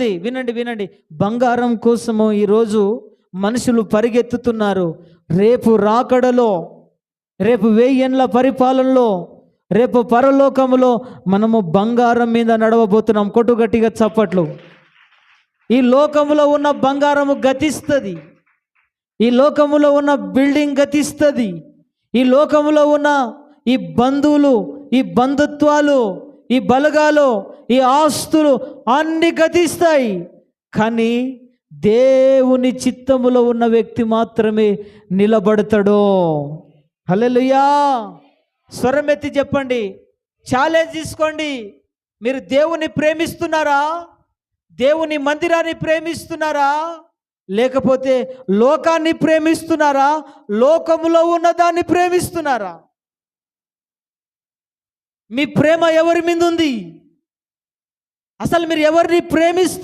ఉంది వినండి వినండి. బంగారం కోసము ఈరోజు మనుషులు పరిగెత్తుతున్నారు. రేపు రాకడలో రేపు వెయ్యేండ్ల పరిపాలనలో రేపు పరలోకములో మనము బంగారం మీద నడవబోతున్నాం. కొట్టుగట్టిగా చప్పట్లు. ఈ లోకములో ఉన్న బంగారము గతిస్తుంది. ఈ లోకములో ఉన్న బిల్డింగ్ గతిస్తుంది. ఈ లోకములో ఉన్న ఈ బంధువులు ఈ బంధుత్వాలు ఈ బలగాలు ఈ ఆస్తులు అన్ని గతిస్తాయి. కానీ దేవుని చిత్తములో ఉన్న వ్యక్తి మాత్రమే నిలబడతాడు. హల్లెలూయా! స్వరమెత్తి చెప్పండి. ఛాలెంజ్ తీసుకోండి. మీరు దేవుని ప్రేమిస్తున్నారా? దేవుని మందిరాన్ని ప్రేమిస్తున్నారా? లేకపోతే లోకాన్ని ప్రేమిస్తున్నారా? లోకములో ఉన్న దాన్ని ప్రేమిస్తున్నారా? మీ ప్రేమ ఎవరి మీద ఉంది? అసలు మీరు ఎవరిని ప్రేమిస్తూ